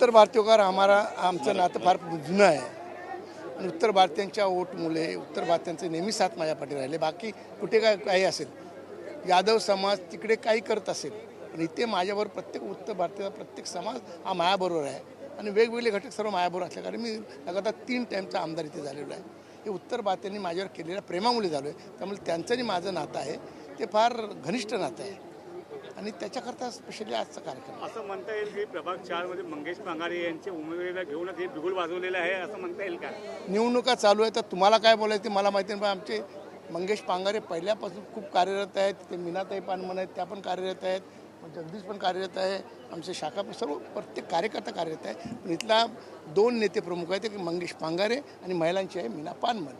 उत्तर भारतीयकार आम्हाला आमचं नातं फार जुनं आहे. आणि उत्तर भारतीयांच्या ओटमुळे उत्तर भारतीयांचे नेहमी साथ माझ्या पाठी राहिले. बाकी कुठे काय काही असेल. यादव समाज तिकडे काही करत असेल. पण इथे माझ्यावर प्रत्येक उत्तर भारतीय प्रत्येक समाज हा मायाबरोबर आहे. आणि वेगवेगळे घटक सर्व मायाबरोबर असल्याकारणे मी लगातार तीन टाईमचा आमदार इथे झालेलो आहे. हे उत्तर भारतीयांनी माझ्यावर केलेल्या प्रेमामुळे झालो आहे त्यामुळे त्यांचं जे माझं नातं आहे. ते फार घनिष्ठ नातं आहे. आणि त्याच्याकरता स्पेशली आजचा कार्यक्रम असं म्हणता येईल की प्रभाग चारमध्ये मंगेश पांगारे यांच्या उमेदवारीला घेऊनच हे बिगुल वाजवलेलं आहे असं म्हणता येईल का? निवडणुका चालू आहे तर तुम्हाला काय बोलायचं ते मला माहिती नाही पण आमचे मंगेश पांगारे पहिल्यापासून खूप कार्यरत आहेत ते मीनाताई पानमन आहेत त्या पण कार्यरत आहेत जगदीश पण कार्यरत आहे आमचे शाखा पण सर्व प्रत्येक कार्यकर्ता कार्यरत आहे. पण इथला दोन नेते प्रमुख आहेत एक मंगेश पांगारे आणि महिलांची आहे मीना पानमन.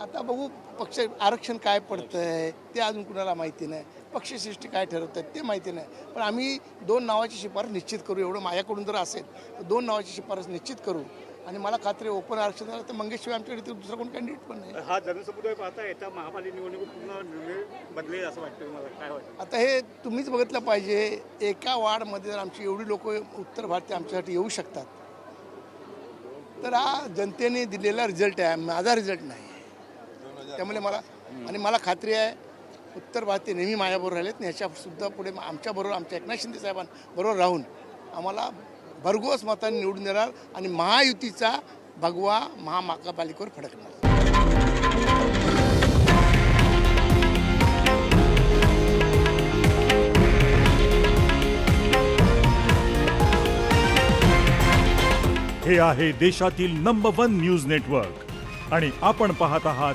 आता बघू पक्ष आरक्षण काय पडतं आहे ते अजून कुणाला माहिती नाही. पक्षसृष्टी काय ठरवत आहेत ते माहिती नाही. पण आम्ही दोन नावाची शिफारस निश्चित करू एवढं माझ्याकडून जर असेल तर दोन नावाची शिफारस निश्चित करू. आणि मला खात्री ओपन आरक्षण झालं तर मंगेशशिवाय आमच्याकडे दुसरा कोण कॅन्डिडेट पण नाही. हा जनसमुदाय पाहता येत्या महापालिका निवडणूक पूर्ण निर्णय बदलेल असं वाटतं मला. काय वाटतं? आता हे तुम्हीच बघितलं पाहिजे एका वार्डमध्ये जर आमची एवढी लोक उत्तर भारतीय आमच्यासाठी येऊ शकतात तर हा जनतेने दिलेला रिझल्ट आहे. माझा रिझल्ट नाही. त्यामुळे मला आणि मला खात्री आहे उत्तर भारतीय नेहमी माझ्याबरोबर राहिलेत आणि ह्याच्या सुद्धा पुढे आमच्याबरोबर आमच्या एकनाथ शिंदे साहेबांबरोबर राहून आम्हाला भरघोस मतांनी निवडून देणार आणि महायुतीचा भगवा महापालिकेवर फडकणार. हे आहे देशातील नंबर वन न्यूज नेटवर्क आणि आपण पाहत आहात